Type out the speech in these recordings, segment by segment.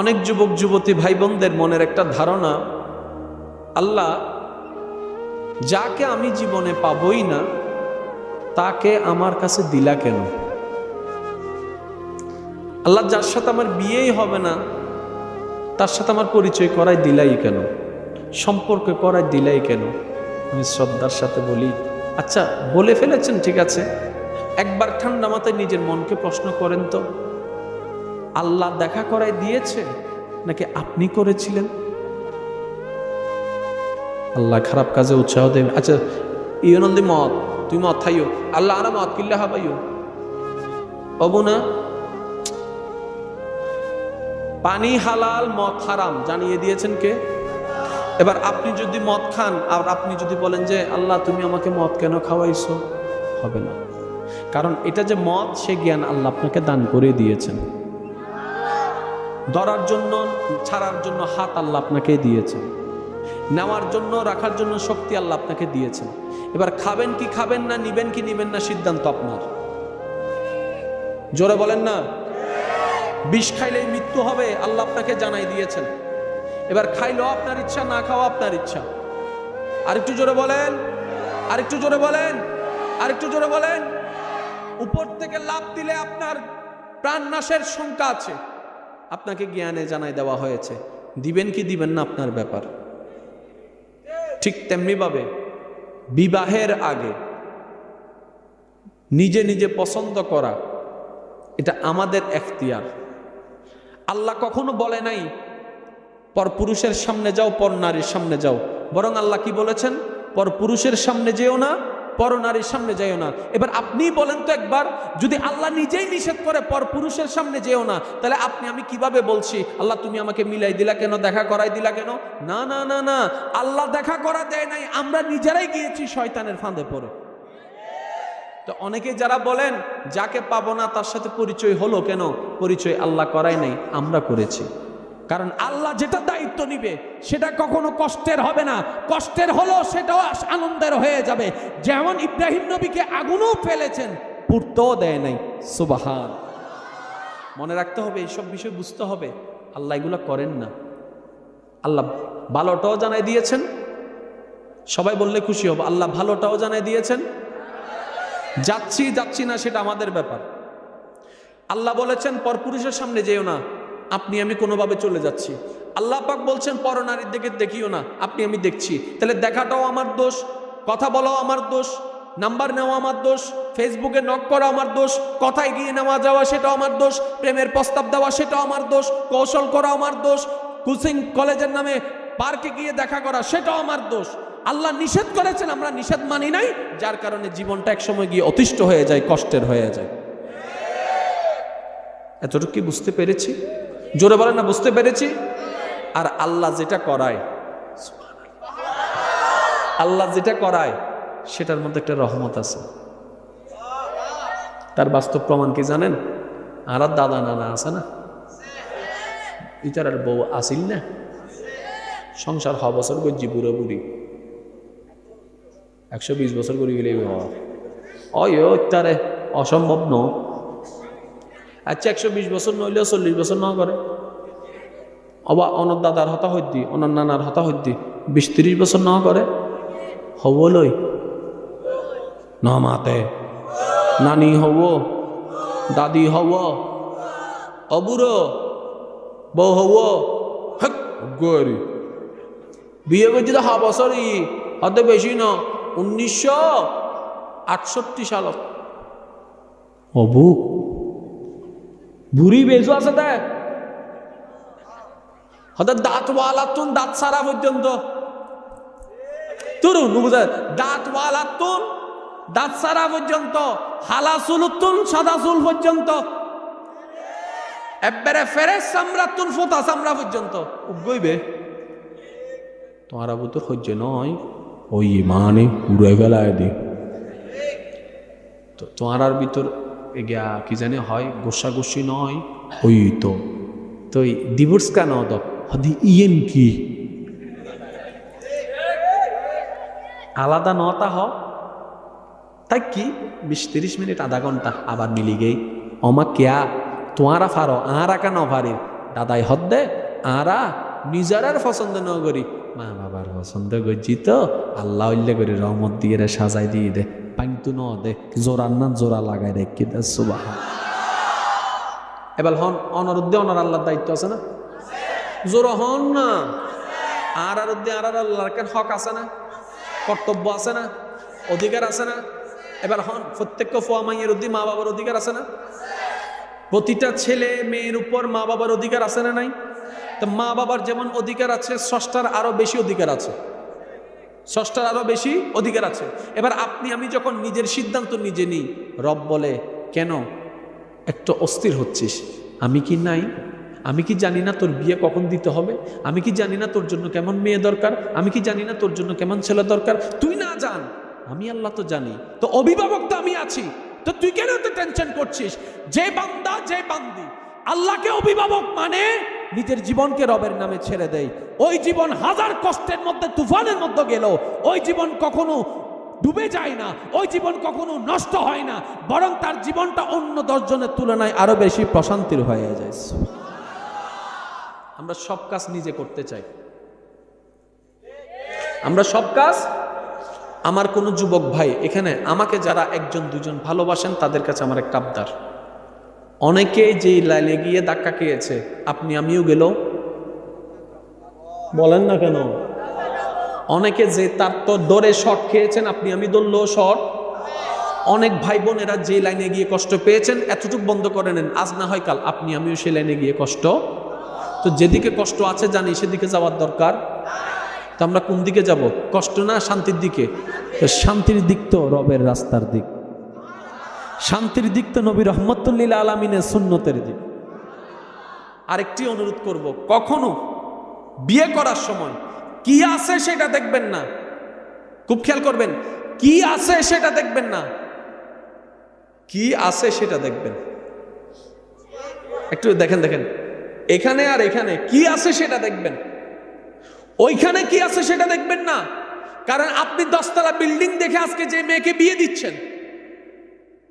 অনেক যুবক, যুবতী ভাই বোনদের মনের একটা ধারণা, আল্লাহ যাকে আমি জীবনে পাবই না, তাকে আমার কাছে দিলা কেন? আল্লাহ যার সাথে আমার বিয়েই হবে না, তার সাথে আমার পরিচয় করাই দিলাই কেন? সম্পর্ক করাই দিলাই কেন? আমি শ্রদ্ধার সাথে বলি আচ্ছা বলে ফেলেছেন, ঠিক আছে। একবার ঠান্ডা মাথায় নিজের মনকে প্রশ্ন করেন তো। আল্লাহ দেখা করাই দিয়েছে? নাকি আপনি করেছিলেন? আল্লাহ খারাপ কাজে উৎসাহ দেবে আচ্ছা ইয়নন্দি মত তুই মত খাইও। আল্লাহ আরা মত কিল্লা হাবাইও অবু না? পানি হালাল, মদ হারাম, জানিয়ে দিয়েছেন কে? এবার আপনি যদি মদ খান, আর আপনি যদি বলেন যে, আল্লাহ, তুমি আমাকে মদ কেন খাওয়াইছো? হবে না। কারণ এটা যে মদ, সে জ্ঞান আল্লাহ আপনাকে দান করে দিয়েছেন। ধরার জন্য, ছাড়ার জন্য হাত আল্লাহ আপনাকে দিয়েছেন। নেওয়ার জন্য, রাখার জন্য শক্তি আল্লাহ আপনাকে দিয়েছেন। এবার খাবেন কি খাবেন না, নিবেন কি নিবেন না সিদ্ধান্ত আপনার। জোরে বলেন না? বিষ খাইলেই মৃত্যু হবে, আল্লাহ আপনাকে জানাই দিয়েছেন। এবার খাইলেও আপনার ইচ্ছা, না খাওয়া আপনার ইচ্ছা। আরেকটু জোরে বলেন, আরেকটু জোরে বলেন, আরেকটু জোরে বলেন। উপর থেকে লাভ দিলে আপনার প্রাণ নাশের শঙ্কা আছে। আপনাকে জ্ঞানে জানাই দেওয়া হয়েছে। দিবেন কি দিবেন না আপনার ব্যাপার। ঠিক তেমনিভাবে বিবাহের আগে নিজে নিজে পছন্দ করা, এটা আমাদের এখতিয়ার। আল্লাহ কখনো বলে নাই, পর পুরুষের সামনে যাও, পর নারীর সামনে যাও। বরং আল্লাহ কি বলেছেন? পর পুরুষের সামনে যেও না পর নারীর সামনে যেও না। এবার আপনি বলেন তো একবার, যদি আল্লাহ নিজেই নিষেধ করে পর পুরুষের সামনে যেও না, তাহলে আপনি, আমি কীভাবে বলছি, আল্লাহ তুমি আমাকে মিলাই দিলা কেন, দেখা করাই দিলা কেন? না না না না, আল্লাহ দেখা করা দেয় নাই, আমরা নিজেরাই গিয়েছি শয়তানের ফাঁদে পড়ে। তো অনেকে যারা বলেন, যাকে পাবো না তার সাথে পরিচয় হলো কেন? পরিচয় আল্লাহ করাই নাই, আমরা করেছি। কারণ আল্লাহ যেটা দায়িত্ব নিবে, সেটা কখনো কষ্টের হবে না। কষ্টের হলো সেটাও আনন্দের হয়ে যাবে। যেমন ইব্রাহিম নবীকে আগুনও ফেলেছেন পুড়তেও দেয় নাই। সুবাহান। মনে রাখতে হবে, এইসব বিষয় বুঝতে হবে। আল্লাহ এগুলো করেন না। আল্লাহ ভালোটাও জানাই দিয়েছেন। সবাই বললে খুশি হব, আল্লাহ ভালোটাও জানাই দিয়েছেন। যাচ্ছি যাচ্ছি না, সেটা আমাদের ব্যাপার। আল্লাহ বলেছেন, পরপুরুষের সামনে যেও না। আপনি, আমি কোনোভাবে চলে যাচ্ছি। আল্লাহ পাক বলছেন পরনারীর দিকে দেখিও না, আপনি, আমি দেখছি। তাহলে দেখাটাও আমার দোষ, কথা বলাও আমার দোষ, নাম্বার নেওয়া আমার দোষ, ফেসবুকে নক করা আমার দোষ কথায় গিয়ে নেওয়া যাওয়া সেটাও আমার দোষ, প্রেমের প্রস্তাব দেওয়া সেটাও আমার দোষ, কৌশল করা আমার দোষ, কোচিং কলেজের নামে পার্কে গিয়ে দেখা করা সেটাও আমার দোষ। আল্লাহ নিষেধ করেছেন, আমরা নিষেধ মানি নাই, যার কারণে জীবনটা একসময় গিয়ে অতিষ্ঠ হয়ে যায়, কষ্টের হয়ে যায়। এতটুকু কি বুঝতে পেরেছি? জোরে বলেন না, বুঝতে পেরেছি? আর আল্লাহ যেটা করায়, আল্লাহ যেটা করায়, সেটার মধ্যে একটা রহমত আছে। তার বাস্তব প্রমাণ কি জানেন? আর দাদা নানা আছে না? ইতার বউ আসিল না? সংসার হ বছর করছি বুড়ো বুড়ি। একশো বিশ বছর করে গেলে অসম্ভব ন। আচ্ছা একশো বিশ বছর নইলেও চল্লিশ বছর ন করে। অবা অনর দাদার হতা হইতি অনর নানার হতা হইতি বিশ ত্রিশ বছর ন করে। হবলই ন মাতে। নানি হব? দাদি হব? অবুড়ো বউ হব? গরি। বিয়ে করছি তো হা বছরই, হতে বেশি ন। উনিশশো আটষট্টি সালত অবু। বুড়ি বেজু আছে দেখ হতে দাঁত ওয়ালাতুন দাঁত সারা পর্যন্ত। তরুণ বুঝা দাঁত ওয়ালাতুন দাঁত সারা পর্যন্ত, হালা চুলুতুন সাদা চুল পর্যন্ত। একবারে ফেরেস সামরাতুন ফোতা সামরা পর্যন্ত। উগইবে তোমার আবু তো সহ্য নয়। ওই ইমানে উড়ে গেলায় দি। তো তোমার ভিতর এগিয়া কি জানি হয় গোসা গোসি নয় ওই তো তো ডিভোর্স কেন তো হদি ইয়েন কি? আলাদা নতা হ। তাই কি? বিশ তিরিশ মিনিট আধা ঘণ্টা আবার মিলি গেই। অমা কেয়া তোমারা ফারো আর একা ন ফারি। দাদাই হদ্দে আরা নিজেরার পছন্দ ন করি। মা বাবার পছন্দ করছি তো, আল্লাহ উল্লে করে রহমত দিয়ে রে সাজাই দিয়ে দে। পাইন্তু ন দে জোরার না জোড়া লাগাই কি দে এবার হন অনরুদ্ধে অনর আল্লাহর দায়িত্ব আছে না? জোর হন না। আর আর উদ্দে আর আর আল্লাহর কেন হক আছে না? কর্তব্য আছে না? অধিকার আছে না? এবার হন, প্রত্যেক ফোয়া মাইয়ের উদ্দি মা বাবার অধিকার আছে না? প্রতিটা ছেলে মেয়ের উপর মা বাবার অধিকার আছে না নাই? তো মা বাবার যেমন অধিকার আছে ষষ্ঠার আরও বেশি অধিকার আছে। ষষ্ঠার আরও বেশি অধিকার আছে। এবার আপনি, আমি যখন নিজের সিদ্ধান্ত নিজে নিই, রব বলে, কেন? একটু অস্থির হচ্ছিস। আমি কি নাই? আমি কি জানি না তোর বিয়ে কখন দিতে হবে? আমি কি জানি না তোর জন্য কেমন মেয়ে দরকার? আমি কি জানি না তোর জন্য কেমন ছেলে দরকার? তুই না জান। আমি আল্লাহ তো জানি। তো অভিভাবক তো আমি আছি। তো তুই কেন তো টেনশন করছিস? যে বান্দা, যে বান্দি। আল্লাহকে অভিভাবক মানে নিজের জীবনকে রবের নামে ছেড়ে দেয় ওই জীবন হাজার কষ্টের মধ্যে, তুফানের মধ্যে গেল ওই জীবন কখনো ডুবে যায় না, ওই জীবন কখনো নষ্ট হয় না, বরং তার জীবনটা অন্য দশজনের তুলনায় আরও বেশি প্রশান্তির হয়ে যায়। আমরা সব কাজ নিজে করতে চাই। আমরা সব কাজ আমার কোনো যুবক ভাই, এখানে আমাকে যারা একজন, দুজন ভালোবাসেন, তাদের কাছে আমার একটা আবদার। অনেকে যেই লাইনে গিয়ে ধাক্কা খেয়েছে, আপনি আমিও গেল বলেন না কেন? অনেকে যে তার তো দরে শট খেয়েছেন, আপনি আমি দললেও শট? অনেক ভাই বোনেরা যে লাইনে গিয়ে কষ্ট পেয়েছেন, এতটুকু বন্ধ করে নেন, আজ না হয় কাল আপনি আমিও সেই লাইনে গিয়ে কষ্ট। তো যেদিকে কষ্ট আছে জানি, সেদিকে যাওয়ার দরকার। তো আমরা কোন দিকে যাব? কষ্ট না শান্তির দিকে? শান্তির দিক তো রবের রাস্তার দিক। শান্তির দিক তো নবী রহমতুল্লিল আলমিনের সুন্নতের দিক। আরেকটি অনুরোধ করব, কখনো বিয়ে করার সময় কি আছে সেটা দেখবেন না? খুব খেয়াল করবেন, কি আছে সেটা দেখবেন না? কি আছে সেটা দেখবেন? একটু দেখেন দেখেন। এখানে আর এখানে কি আছে সেটা দেখবেন? ওইখানে কি আছে সেটা দেখবেন না? কারণ আপনি দশতলা বিল্ডিং দেখে আজকে যে মেয়েকে বিয়ে দিচ্ছেন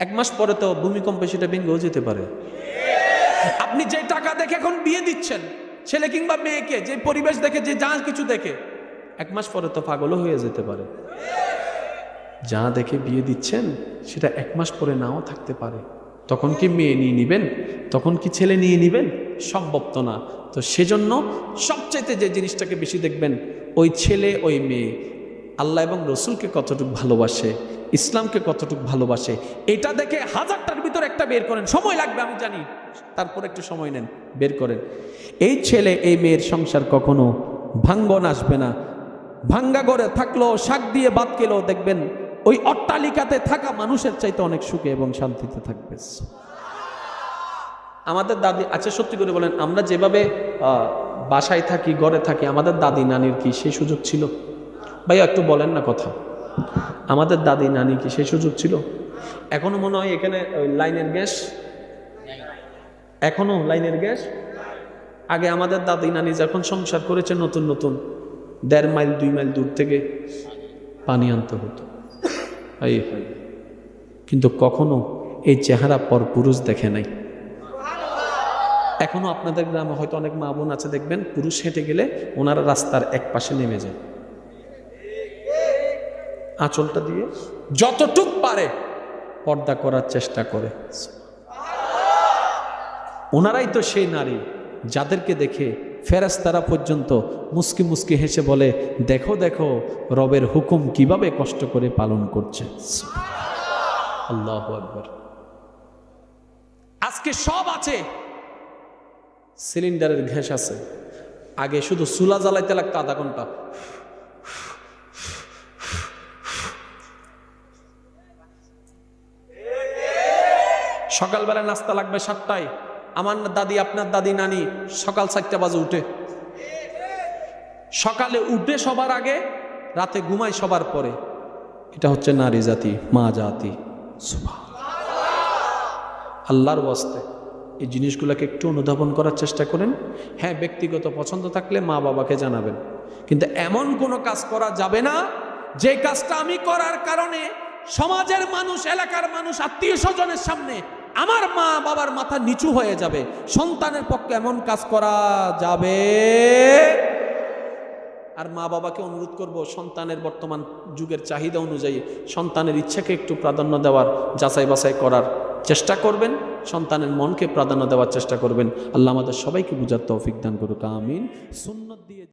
এক মাস পরে তো ভূমিকম্পে সেটা ভেঙেও যেতে পারে। আপনি যে টাকা দেখে এখন বিয়ে দিচ্ছেন, ছেলে কিংবা মেয়েকে, যে পরিবেশ দেখে, যে যা কিছু দেখে, এক মাস পরে তো পাগলও হয়ে যেতে পারে। যা দেখে বিয়ে দিচ্ছেন, সেটা এক মাস পরে নাও থাকতে পারে। তখন কি মেয়ে নিয়ে নিবেন? তখন কি ছেলে নিয়ে নিবেন? সম্ভব তো না। তো সেজন্য সবচাইতে যে জিনিসটাকে বেশি দেখবেন, ওই ছেলে, ওই মেয়ে। আল্লাহ এবং রসুলকে কতটুকু ভালোবাসে, ইসলামকে কতটুকু ভালোবাসে, এটা দেখে হাজারটার ভিতর একটা বের করেন, সময় লাগবে আমি জানি। তারপর একটু সময় নেন, বের করেন। এই ছেলে, এই মেয়ের সংসার কখনো ভাঙ্গন আসবে না। ভাঙ্গা করে থাকল, শাক দিয়ে বাদ গেলেও দেখবেন ওই অট্টালিকাতে থাকা মানুষের চাইতে অনেক সুখে এবং শান্তিতে থাকবে। আমাদের দাদি আচ্ছা সত্যি করে বলেন, আমরা যেভাবে বাসায় থাকি, ঘরে থাকি, আমাদের দাদি, নানির কি সেই সুযোগ ছিল? ভাইয়া, একটু বলেন না কথা। আমাদের দাদি, নানি কি সেই সুযোগ ছিল? এখনও মনে হয় এখানে লাইনের গ্যাস? এখনও লাইনের গ্যাস? আগে আমাদের দাদি, নানি যখন সংসার করেছে নতুন নতুন, দেড় মাইল, দুই মাইল দূর থেকে পানি আনতে হতো। কিন্তু কখনো এই চেহারা পর পুরুষ দেখে নাই। এখনও আপনাদের গ্রামে হয়তো অনেক মা বোন আছে, দেখবেন পুরুষ হেঁটে গেলে ওনারা রাস্তার এক পাশে নেমে যায়। আঁচলটা দিয়ে যতটুক পারে পর্দা করার চেষ্টা করে। ওনারাই তো সেই নারী যাদেরকে দেখে ফেরেস্তারা পর্যন্ত মুস্কি মুস্কি হেসে বলে, দেখো দেখো, রবের হুকুম কীভাবে কষ্ট করে পালন করছে। আল্লাহ আকবর। আজকে সব আছে। সিলিন্ডারের ঘ্যাস আছে। আগে শুধু চুলা জ্বালাইতে লাগতো আধা ঘণ্টা। সকালবেলা নাস্তা লাগবে সাতটায়। আমার দাদি, আপনার দাদি, নানি সকাল চারটা বাজে উঠে। সকালে উঠে সবার আগে, রাতে ঘুমায় সবার পরে। এটা হচ্ছে নারী জাতি, মা জাতি। আল্লাহর ওয়াস্তে। এই জিনিসগুলোকে একটু অনুধাবন করার চেষ্টা করেন। হ্যাঁ ব্যক্তিগত পছন্দ থাকলে মা বাবাকে জানাবেন। কিন্তু এমন কোনো কাজ করা যাবে না, যে কাজটা আমি করার কারণে সমাজের মানুষ, এলাকার মানুষ, আত্মীয় স্বজনের সামনে আমার মা বাবার মাথা নিচু হয়ে যাবে। সন্তানের পক্ষে এমন কাজ করা যাবে। আর মা বাবাকে অনুরোধ করব, সন্তানের বর্তমান যুগের চাহিদা অনুযায়ী সন্তানের ইচ্ছাকে একটু প্রাধান্য দেওয়ার, যাচাই বাছাই করার চেষ্টা করবেন। সন্তানের মনকে প্রাধান্য দেওয়ার চেষ্টা করবেন। আল্লাহ আমাদের সবাইকে বুঝার তৌফিক দান করুক, আমিন। সুন্নত দিয়ে